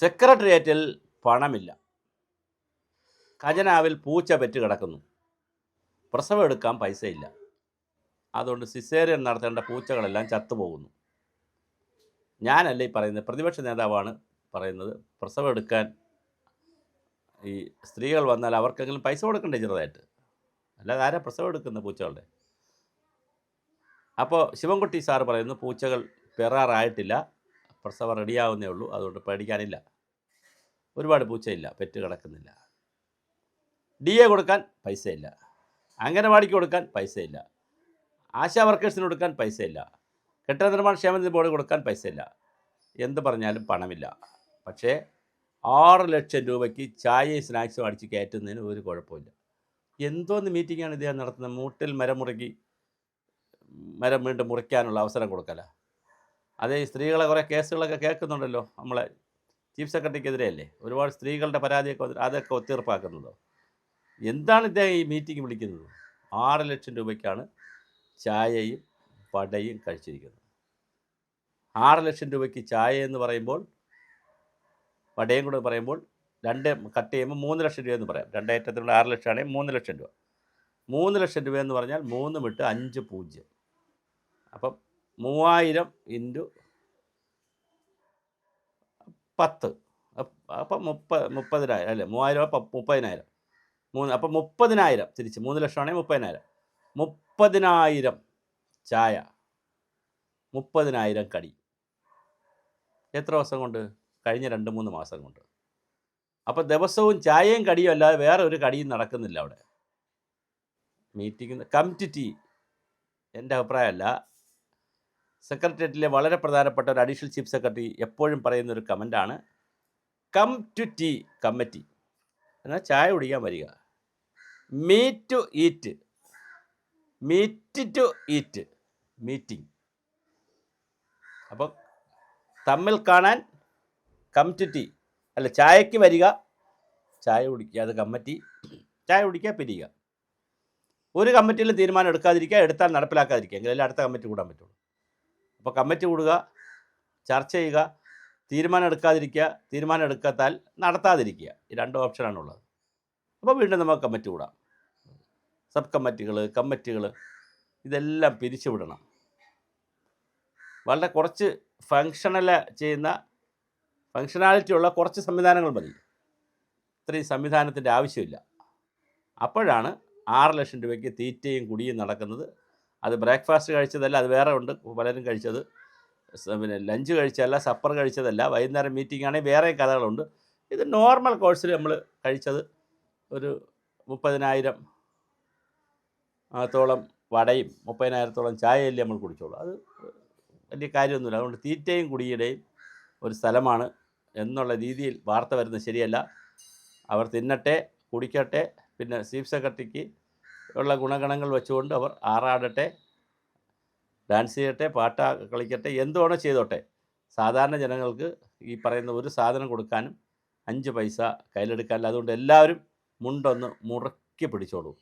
സെക്രട്ടേറിയറ്റിൽ പണമില്ല. ഖജനാവിൽ പൂച്ച പെറ്റ് കിടക്കുന്നു. പ്രസവം എടുക്കാൻ പൈസയില്ല. അതുകൊണ്ട് സിസേറിയൻ നടത്തേണ്ട പൂച്ചകളെല്ലാം ചത്തുപോകുന്നു. ഞാനല്ല ഈ പറയുന്നത്? പ്രതിപക്ഷ നേതാവാണ് പറയുന്നത്. പ്രസവം എടുക്കാൻ ഈ സ്ത്രീകൾ വന്നാൽ അവർക്കെങ്കിലും പൈസ കൊടുക്കണ്ടേ ചെറുതായിട്ട്? അല്ലാതെ ആരാ പ്രസവം എടുക്കുന്ന പൂച്ചകളുടെ? അപ്പോൾ ശിവൻകുട്ടി സാർ പറയുന്നു പൂച്ചകൾ പെറാറായിട്ടില്ല. പ്രസവം റെഡിയാവുന്നേ ഉള്ളൂ. അതുകൊണ്ട് പേടിക്കാനില്ല. ഒരുപാട് പൂച്ചയില്ല. പെറ്റ് കിടക്കുന്നില്ല. ഡി എ കൊടുക്കാൻ പൈസയില്ല. അംഗനവാടിക്ക് കൊടുക്കാൻ പൈസയില്ല. ആശാ വർക്കേഴ്സിന് കൊടുക്കാൻ പൈസയില്ല. കെട്ടിട നിർമ്മാണ ക്ഷേമനിധി ബോർഡ് കൊടുക്കാൻ പൈസയില്ല. എന്ത് പറഞ്ഞാലും പണമില്ല. പക്ഷേ ആറ് ലക്ഷം രൂപയ്ക്ക് ചായയും സ്നാക്സും അടിച്ച് കയറ്റുന്നതിന് ഒരു കുഴപ്പമില്ല. എന്തോന്ന് മീറ്റിങ്ങാണ് ഇദ്ദേഹം നടത്തുന്നത്? മൂട്ടിൽ മരം മുറുക്കി മരം വീണ്ടും മുറിക്കാനുള്ള അവസരം കൊടുക്കല. അതേ സ്ത്രീകളെ കുറേ കേസുകളൊക്കെ കേൾക്കുന്നുണ്ടല്ലോ നമ്മളെ. ചീഫ് സെക്രട്ടറിക്കെതിരെയല്ലേ? ഒരുപാട് സ്ത്രീകളുടെ പരാതിയൊക്കെ അതൊക്കെ ഒത്തീർപ്പാക്കുന്നത് എന്താണ് ഇദ്ദേഹം ഈ മീറ്റിംഗ് വിളിക്കുന്നത്? ആറ് ലക്ഷം രൂപയ്ക്കാണ് ചായയും പടയും കഴിച്ചിരിക്കുന്നത്. ആറ് ലക്ഷം രൂപയ്ക്ക് ചായ എന്ന് പറയുമ്പോൾ പടയും കൂടെ പറയുമ്പോൾ രണ്ട് കട്ട് ചെയ്യുമ്പോൾ മൂന്ന് ലക്ഷം രൂപ എന്ന് പറയാം രണ്ടേറ്റത്തിനുള്ള ആറ് ലക്ഷം ആണെങ്കിൽ മൂന്ന് ലക്ഷം രൂപ. മൂന്ന് ലക്ഷം രൂപ എന്ന് പറഞ്ഞാൽ മൂന്ന് വിട്ട് അഞ്ച് പൂജ്യം. അപ്പം മൂവായിരം ഇന്റു പത്ത്. അപ്പ് അപ്പം മുപ്പ മുപ്പതിനായിരം അല്ലേ? മൂവായിരം അപ്പം മുപ്പതിനായിരം. മൂന്ന് അപ്പം മുപ്പതിനായിരം തിരിച്ച്. മൂന്ന് ലക്ഷമാണെങ്കിൽ മുപ്പതിനായിരം. മുപ്പതിനായിരം ചായ. മുപ്പതിനായിരം കടി. എത്ര ദിവസം കൊണ്ട്? കഴിഞ്ഞ രണ്ട് മൂന്ന് മാസം കൊണ്ട്. അപ്പോൾ ദിവസവും ചായയും കടിയും അല്ലാതെ വേറെ ഒരു കടിയും നടക്കുന്നില്ല അവിടെ. Meeting committee. എന്റെ അഭിപ്രായമല്ല. സെക്രട്ടേറിയറ്റിലെ വളരെ പ്രധാനപ്പെട്ട ഒരു അഡീഷണൽ ചീഫ് സെക്രട്ടറി എപ്പോഴും പറയുന്ന ഒരു കമന്റാണ് കം ടു ടീ കമ്മിറ്റി എന്നാൽ ചായ കുടിക്കാൻ വരിക. Meet to eat meet to eat meeting അപ്പോൾ തമ്മിൽ കാണാൻ കം ടു ടീ അല്ല ചായക്ക് വരിക. ചായ കുടിക്കുക അത് കമ്മിറ്റി. ചായ കുടിക്കുക പിരിയുക. ഒരു കമ്മിറ്റിയിലും തീരുമാനം എടുക്കാതിരിക്കുക എടുത്താൽ നടപ്പിലാക്കാതിരിക്കുക. എങ്കിലല്ലേ അടുത്ത കമ്മിറ്റി കൂടാൻ പറ്റുള്ളൂ. അപ്പോൾ കമ്മിറ്റി കൂടുക ചർച്ച ചെയ്യുക തീരുമാനം എടുക്കാതിരിക്കുക തീരുമാനം എടുക്കാത്താൽ നടത്താതിരിക്കുക. ഈ രണ്ട് ഓപ്ഷനാണ് ഉള്ളത്. അപ്പോൾ വീണ്ടും നമുക്ക് കമ്മിറ്റി കൂടാം. സബ് കമ്മിറ്റികൾ കമ്മിറ്റികൾ ഇതെല്ലാം പിരിച്ചുവിടണം വളരെ കുറച്ച് ഫങ്ഷണൽ ചെയ്യുന്ന ഫങ്ഷണാലിറ്റി ഉള്ള കുറച്ച് സംവിധാനങ്ങൾ മതി. ഇത്രയും സംവിധാനത്തിന്റെ ആവശ്യമില്ല. അപ്പോഴാണ് ആറ് ലക്ഷം രൂപയ്ക്ക് തീറ്റയും കുടിയും നടക്കുന്നത്. അത് ബ്രേക്ക്ഫാസ്റ്റ് കഴിച്ചതല്ല അത് വേറെ ഉണ്ട്. പലരും കഴിച്ചത് പിന്നെ ലഞ്ച് കഴിച്ചതല്ല സപ്പർ കഴിച്ചതല്ല വൈകുന്നേരം മീറ്റിംഗ് ആണെങ്കിൽ വേറെ കഥകളുണ്ട്. ഇത് നോർമൽ കോഴ്സിൽ നമ്മൾ കഴിച്ചത് ഒരു മുപ്പതിനായിരം ത്തോളം വടയും മുപ്പതിനായിരത്തോളം ചായയല്ലേ നമ്മൾ കുടിച്ചോളൂ. അത് വലിയ കാര്യമൊന്നുമില്ല. അതുകൊണ്ട് തീറ്റയും കുടിയുടെയും ഒരു സ്ഥലമാണ് എന്നുള്ള രീതിയിൽ വാർത്ത വരുന്നത് ശരിയല്ല. അവർ തിന്നട്ടെ കുടിക്കട്ടെ പിന്നെ ചീഫ് സെക്രട്ടറിക്ക് ഉള്ള ഗുണഗണങ്ങൾ വെച്ചുകൊണ്ട് അവർ ആറാടട്ടെ ഡാൻസ് ചെയ്യട്ടെ പാട്ട കളിക്കട്ടെ എന്തുവാണോ ചെയ്തോട്ടെ. സാധാരണ ജനങ്ങൾക്ക് ഈ പറയുന്ന ഒരു സാധനം കൊടുക്കാനും അഞ്ച് പൈസ കയ്യിലെടുക്കാനില്ല അതുകൊണ്ട് എല്ലാവരും മുണ്ടൊന്ന് മുറുക്കി പിടിച്ചോളൂ.